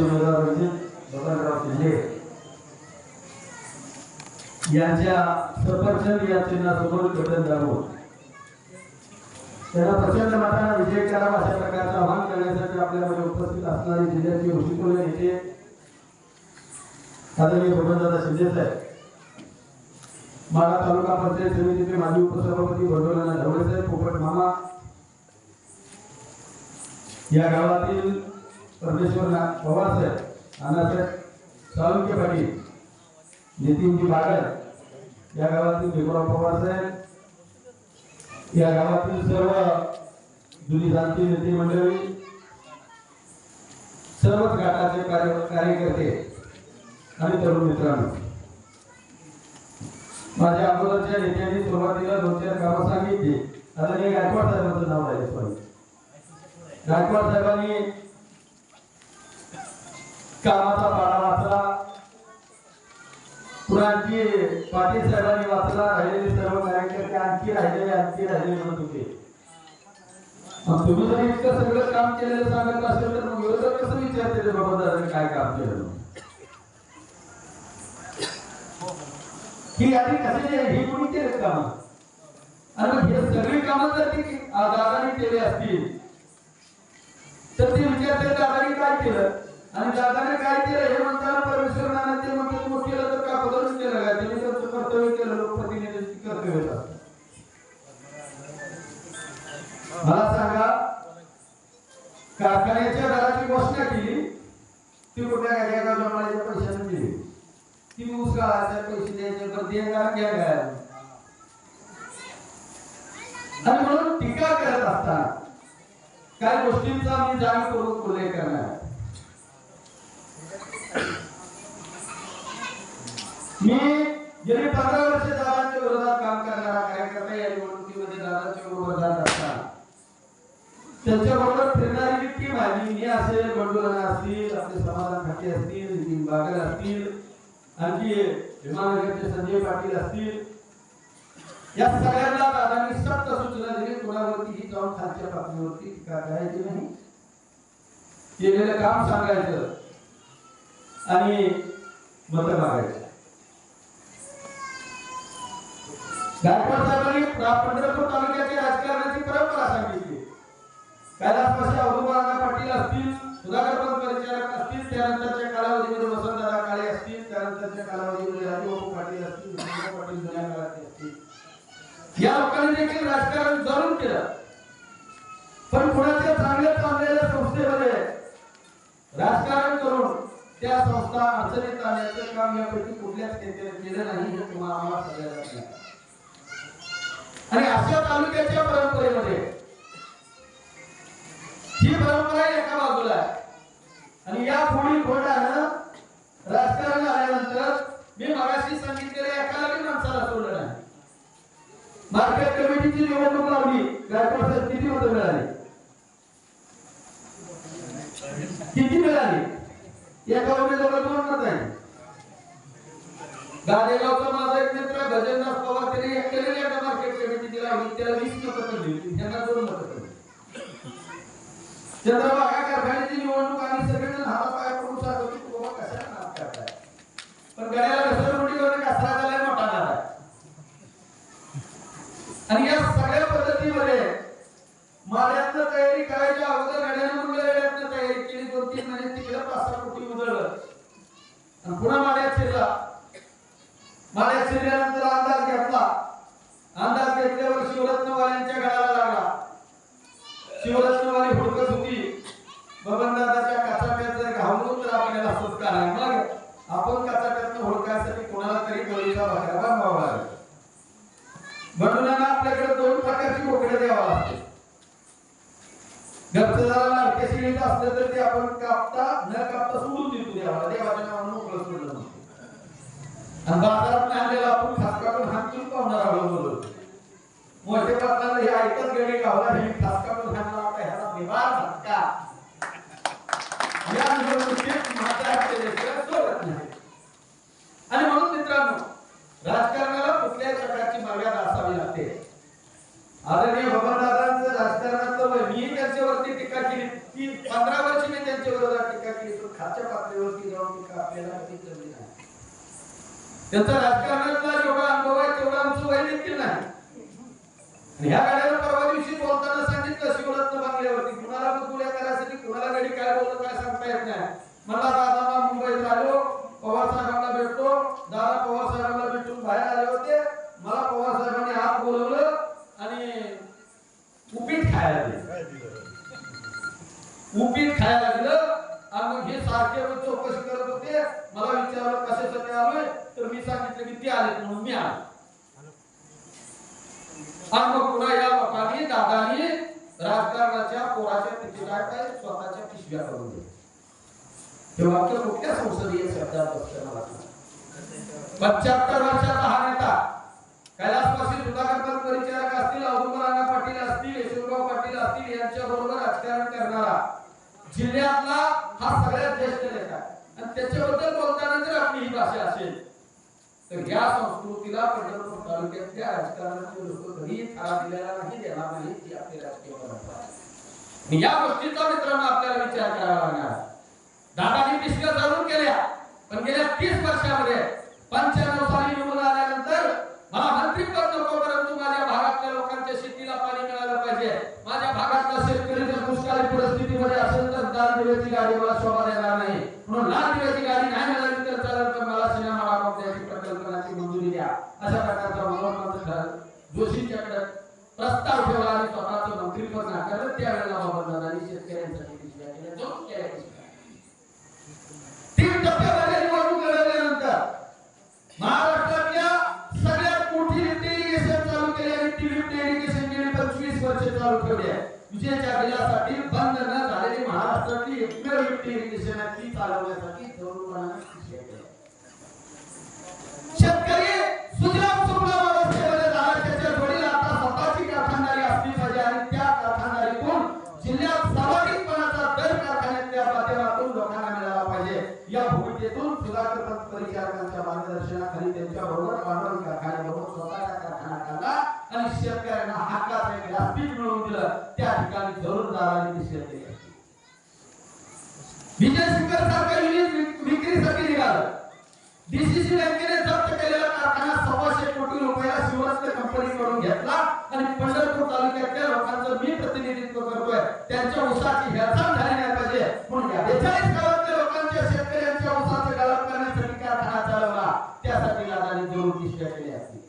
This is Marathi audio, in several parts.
उमेदवार म्हणजे बबनराव शिंदे यांच्या या चिन्हासमोर त्यांना प्रचंड विजय करावा अशा प्रकारचं आवाहन करण्यासाठी आपल्यामध्ये उपस्थित असणारे जिल्ह्याचे ऋषिकुल नेते आदरणीय बबनदादा शिंदे साहेब. माळा तालुका पंचायत समितीचे माजी उपसभापती बंडोला ढवळे साहेब पोपट मामा. या गावातील परमेश्वर ना- पवार साहेब अण्णासाहेब साळुंके पाटील नितीनजी बागल या गावातील भिमराव पवार साहेब या गावातील सर्व जुनी जाती नेते मंडळी सर्वच गटाचे कार्य कार्यकर्ते आणि तरुण मित्रांनो माझ्या अगोदरच्या नेत्यांनी सुरुवातीला दोन चार कामं सांगितली. आता मी गायकवाड साहेबांचं नाव आहे सॉरी. गायकवाड साहेबांनी कामाचा पाडा वाचला. पुरांची पाटील साहेबांनी वाचला. राहिलेले सर्व कार्यकर्ते आणखी राहिलेले आणखी राहिले म्हणत होते. तुम्ही जर इतकं सगळं काम केलेलं सांगत असेल तर मग विरोधक कसं विचारते बाबा दादाने काय काम केलं? ही यादी कशाची ही कोणी केलं काम? आणि हे सगळी कामं जर ती दादाने केली असतील तर ते विचारते दादाने काय केलं? आणि दादाने काय केलं? हे म्हणताना परमेश्वरांना ते म्हणतात मग केलं तर का बदलून केलं काय त्यांनी त्यांचं कर्तव्य केलं. लोकप्रतिनिधीची कर्तव्य असतं मला सांगा कारखान्याच्या दराची घोषणा केली ती कुठल्या गाड्या जमायच्या पैशाने दिली ती ऊस गाळायचे पैसे द्यायचे तर दे घ्या घ्या आणि म्हणून टीका करत असताना काही गोष्टींचा मी जाणीवपूर्वक उल्लेख करणार. मी गेली पंधरा वर्ष दादांच्या विरोधात काम करणारा कार्यकर्ता या निवडणुकीमध्ये दादांच्या बरोबर जात असताना त्यांच्याबरोबर फिरणारी जी टीम आहे मी असेल बंडुराना असतील आपले समाधान खाते असतील नितीन बागल असतील आणखी विमाननगरचे संजय पाटील असतील. या सगळ्यांना दादांनी सक्त सूचना दिली कोणावरती ही जाऊन खालच्या पातळीवरती टीका करायची नाही. केलेलं काम सांगायचं आणि मत मागायचं. गायकवाड साहेबांनी पंढरपूर तालुक्याची राजकारणाची परंपरा सांगितली. कैलासवासी अवधूबाळा पाटील असतील सुधाकर पंत परिचारक असतील त्यानंतरच्या कालावधीमध्ये वसंतदादा काळे असतील त्यानंतरच्या कालावधीमध्ये राजूबाबू पाटील असतील पाटील जुन्या काळातले असतील. या लोकांनी देखील राजकारण जरूर केलं. पण कुणाच्या चांगल्या चाललेल्या संस्थेमध्ये राजकारण करून त्या संस्था अडचणीत आणण्याचं काम यापैकी कुठल्याच केलं नाही हे तुम्हाला आम्हाला सगळ्यांना माहिती आणि अशा तालुक्याच्या परंपरेमध्ये ही परंपरा एका बाजूला आहे. आणि या पुढील घोटानं राजकारण आल्यानंतर मी मगाशी सांगितलेल्या एकालाही माणसाला सोडलं नाही. मार्केट कमिटीची निवडणूक लावली गायकवाड किती मतं मिळाली? किती मिळाली? एका उमेदवाराला दोन मत आहे गाडेगावचा माझा एक मित्र भजनदास त्याला वीस पडली त्यांना दोन पडली कारखान्याची निवडणूक आणि सगळेजण पाय पडून सांगत होते, "बाबा, कशाला नाद करताय?" पण गड्याला कचरा झालाय मोठा आणि या सगळ्या पद्धतीमध्ये माड्यातनं तयारी करायच्या अगोदर गाड्यानं मुंबईला तयारी केली? दोन तीन महिने तिकडे पाच सहा कोटी उधळलं आणि पुन्हा माळ्यात शिरला. माळ्यात शिरल्यानंतर अंदाज घेतला. अंदाज घेतल्यावर शिवरत्नवाल्यांच्या गळाला लागला. शिवरत्नवाली हुडकत होती. बबनदादाच्या काचाट्यात घावून तर आपल्याला सुटका नाही. मग आपण काचाट्यातनं हुडकायसाठी कोणाला तरी गळीचा भाकरा बांधावा लागेल म्हणून आपल्याकडे दोन प्रकारची बोकडे द्यावा लागते. घरचं जरा लाडक्या शिडीचं असलं तर ते आपण कापता न कापता सोडून देतो देवाला. देवाच्या नावानं मोकळं सोडलं नसतं. आणि बाजारात आणलेला आपण खास काढून हातून पाहुणार आलो बोलतो मोठे पाटलाला हे ऐकत गेले गावला हे खास पण हाणला होता ह्याचा निवार धक्का. या निवडणुकीत माझ्या केल्याशिवाय सोडत नाही आणि म्हणून मित्रांनो राजकारणाला कुठल्याही प्रकारची मर्यादा असावी लागते. आदरणीय भगवंतदादांचं राजकारणाचं वय मी त्यांच्यावरती टीका केली. की पंधरा वर्ष मी त्यांच्या विरोधात टीका केली पण खालच्या पातळीवरती जाऊन टीका आपल्याला कधी करली नाही. त्यांचा राजकारणातला जेवढा अनुभव आहे तेवढा आमचं वय देखील नाही. आणि आणि मग पुन्हा या लोकांनी दादानी राजकारणाच्या पोराच्या तिकिटात काय स्वतःच्या पिशव्या करून दिल्या. हे वाक्य कुठल्या संसदीय शब्दात बसतं मला पंच्याहत्तर वर्षाचा हा नेता कैलासवासी सुधाकर परिचारक असतील औदुंबरांना पाटील असतील यशवंतराव पाटील असतील यांच्या बरोबर राजकारण करणारा. जिल्ह्यातला हा सगळ्यात ज्येष्ठ नेता. आहे. आणि त्याच्याबद्दल बोलताना जर आपली ही भाषा असेल तर या संस्कृतीला पंढरपूर तालुक्यातल्या राजकारणाचे लोक कधीही थारा दिलेला नाही देणार नाही ती आपली राजकीय परंपरा या गोष्टीचा मित्रांनो आपल्याला विचार करावा लागणार. दादानी पिशव्या जरूर केल्या पण गेल्या तीस वर्षामध्ये पंच्याण्णव साली निवडून आल्यानंतर मला मंत्रीपद नको परंतु माझ्या भागातल्या लोकांच्या शेतीला पाणी मिळालं पाहिजे. माझ्या भागातला शेतकरी जर दुष्काळी परिस्थितीमध्ये असेल तर लाल दिव्याची गाडी मला शोभा देणार नाही. म्हणून लाल दिव्याची गाडी नाही अशा प्रकारचा मनोरंजन जोशींच्याकडे प्रस्ताव ठेवला आणि स्वतःचं मंत्रीपद नाकारलं. त्यावेळेला बाबांनी शेतकऱ्यांसाठी पिशव्या केल्या दोन पिशव्या. तीन टप्प्यामध्ये निवडणूक लढवल्यानंतर महाराष्ट्रातल्या सगळ्यात मोठी लिफ्ट इरिगेशन चालू केली आणि लिफ्ट इरिगेशन गेली. पंचवीस वर्ष चालू ठेवली आहे. विजयच्या बिलासाठी बंद न झालेली महाराष्ट्रातली एकमेव लिफ्ट इरिगेशन आहे. ती चालवण्यासाठी केल्या. शेतकरी परिचारकांच्या मार्गदर्शनाखाली त्यांच्या बरोबर पांडवन कारखान्याबरोबर कारखाना आणि शेतकऱ्यांना हक्काचं एक व्यासपीठ मिळवून दिलं त्या ठिकाणी जरूरदारांनी ती विजय शंकर सारखा युनिट विक्रीसाठी निघालं डीसीसी बँकेने रुपयाला शिवरत्न कंपनीकडून घेतला. आणि पंढरपूर तालुक्यातल्या लोकांचं मी प्रतिनिधित्व करतोय. त्यांच्या ऊसाची हेळसांड झाली नाही पाहिजे. म्हणून या बेचाळीस गावातल्या लोकांच्या शेतकऱ्यांच्या ऊसाचे गाळप करण्यासाठी कारखाना चालवला. त्यासाठी दादानी जरूर पिशव्या केल्या असतील.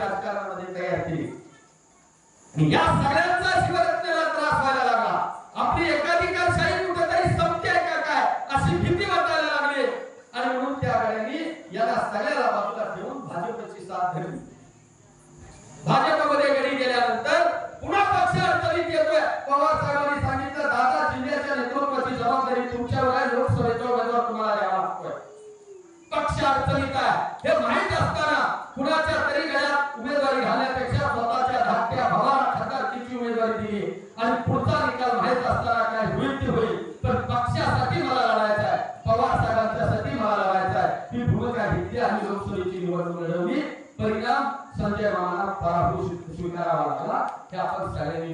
राजकारणामध्ये तयार केली. या सगळ्यांचा शिवरत्नेला त्रास व्हायला लागला. आपली एकाधिकारशाही कुठेतरी संपते का काय अशी भीती वाटायला लागली. आणि म्हणून त्या आघाड्यांनी याला सगळ्याला बाजूला ठेवून भाजपची साथ धरली. भाजपमध्ये गडी गेल्यानंतर पुन्हा पक्ष अडचणीत येतोय. पवार साहेबांनी सांगितलं दादा जिल्ह्याच्या नेतृत्वाची जबाबदारी तुमच्यावर आहे. लोकसभेचा उमेदवार तुम्हाला द्यावा लागतोय. पक्ष अडचणीत आहे. हे माहीत असताना कुणाच्या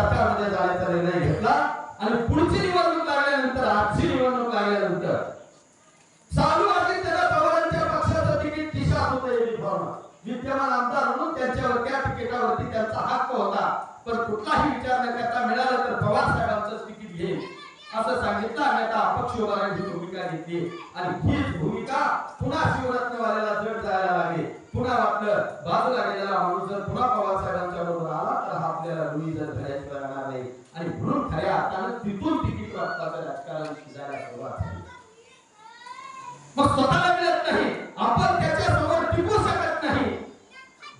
सरकारमध्ये जाण्याचा निर्णय घेतला आणि पुढची निवडणूक लागल्यानंतर आजची निवडणूक लागल्यानंतर चालू आहे त्याला पवारांच्या पक्षाचं तिकीट खिशात होतं युनिफॉर्म विद्यमान आमदार म्हणून त्यांच्यावर त्या तिकिटावरती त्यांचा हक्क होता. पण कुठलाही विचार न करता मिळालं तर पवार साहेबांचं तिकीट घेईल असं सांगितलं आणि आता अपक्ष उभारण्याची भूमिका घेतली. आणि हीच भूमिका पुन्हा शिवरत्नवाल्याला जड जायला लागेल. पुन्हा वाटलं बाजूला गेलेला माणूस जर पुन्हा पवार साहेबांच्या बरोबर आला तर हा आपल्याला रुई जर धरायचं राहणार नाही. आणि म्हणून खऱ्या अर्थानं तिथून तिकीट वाटपाचं राजकारण शिजायला सुरुवात झाली. मग स्वतःला मिळत नाही. आपण त्याच्यासमोर टिकू शकत नाही.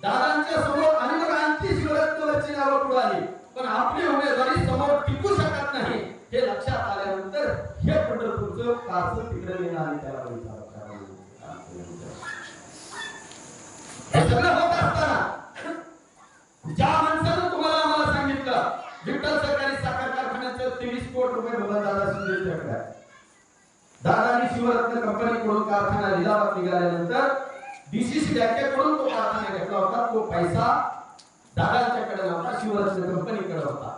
दादांच्या समोर आणि मग आणखी शिवरत्नवरची नावं पुढाली पण आपली उमेदवारी समोर टिकू शकत नाही. हे लक्षात आल्यानंतर हे पंढरपूरचं कासं तिकडे येणं आणि त्याला विचार हे सगळं होत असताना ज्या माणसानं तुम्हाला आम्हाला सांगितलं विठ्ठल सरकारी साखर कारखान्याचं तेवीस कोटी रुपये भगवान दादा शिंदे दादानी शिवरत्न कंपनीकडून कारखाना लिलावात निघाल्यानंतर डीसीसी बँकेकडून तो कारखाना घेतला होता. तो पैसा दादांच्याकडे नव्हता शिवरत्न कंपनीकडे होता.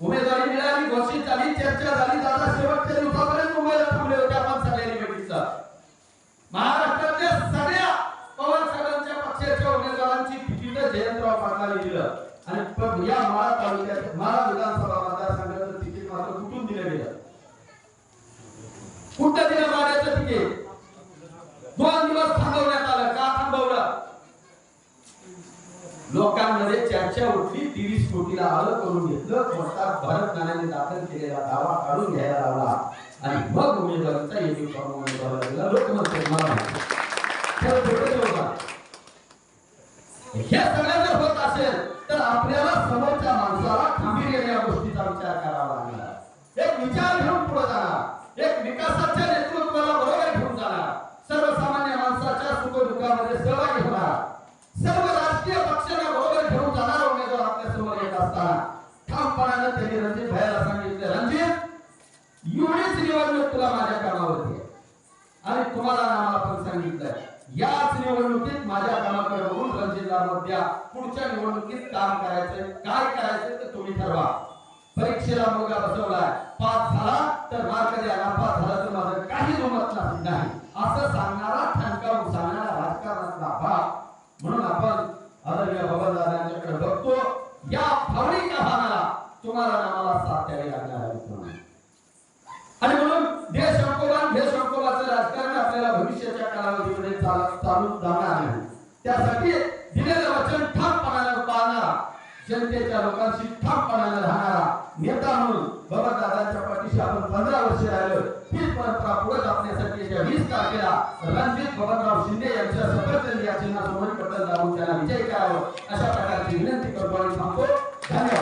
उमेदवारी मिळाली घोषित झाली चर्चा झाली. दादा शेवटच्या दिवसापर्यंत मुंबईला थांबले होते आपण सगळ्यांनी बघितलं महाराष्ट्र जयंतराव दिलं. आणि पण या माळा तालुक्यात माळा विधानसभा मतदारसंघाचं तिकीट मात्र कुठून दिलं गेलं? कुठं दिलं माळ्याचं तिकीट? दोन दिवस थांबवण्यात आलं. का थांबवलं? लोकांमध्ये चर्चा उठली. तिरीस कोटीला आलं करून घेतलं. कोर्टात भरत नाण्याने दाखल केलेला दावा काढून घ्यायला लावला. आणि मग उमेदवारांचा युनिफॉर्म उमेदवाराला दिला लोकमत मला हे सगळ्यांना आपल्याला समोरच्या माणसाला गांभीर्याने या गोष्टीचा विचार करावा लागणार एक विचार घेऊन पुढे जाणार. एक विकासाच्या नेतृत्वाला बरोबर घेऊन जाणार. सर्वसामान्य माणसाच्या सुखदुःखामध्ये सहभागी होणार. सर्व राजकीय पक्षांना बरोबर घेऊन जाणार उमेदवार आपल्यासमोर येत असताना. ठामपणानं त्यांनी रणजित भायला सांगितलं रणजित एवढीच निवडणूक तुला माझ्या कामावरती आहे. आणि तुम्हाला नामाला आम्हाला पण सांगितलं याच निवडणुकीत माझ्या कामाकडे बघून द्या पुढच्या निवडणुकीत काम करायचं काय करायचं ते तुम्ही ठरवा. परीक्षेला मुलगा बसवलाय. पास झाला तर मार्क द्या नापास झाला तर माझं काही जमत नाही. असं सांगणारा ठणकावून सांगणारा राजकारणातला भाग. म्हणून आपण आदरणीय बाबादादांच्याकडे बघतो या भावनिक भागाला तुम्हाला नामाला साथ द्यावी लागणार आहे आणि म्हणून देश संकोबान देश संकोबाचं राजकारण आपल्याला भविष्याच्या कालावधीमध्ये चाल- चालू जाणार नाही त्यासाठी दिलेलं वचन ठामपणाला पाळणारा जनतेच्या लोकांशी ठामपणानं राहणारा नेता म्हणून बाबा दादांच्या पाठीशी आपण पंधरा वर्ष राहिलो. तीच परंपरा पुढे जपण्यासाठी येत्या वीस तारखेला रणजित बबनराव शिंदे यांच्या सफरचंद या चिन्हासमोर पटल लावून त्यांना विजय करावं अशा प्रकारची विनंती करतो आणि सांगतो धन्यवाद.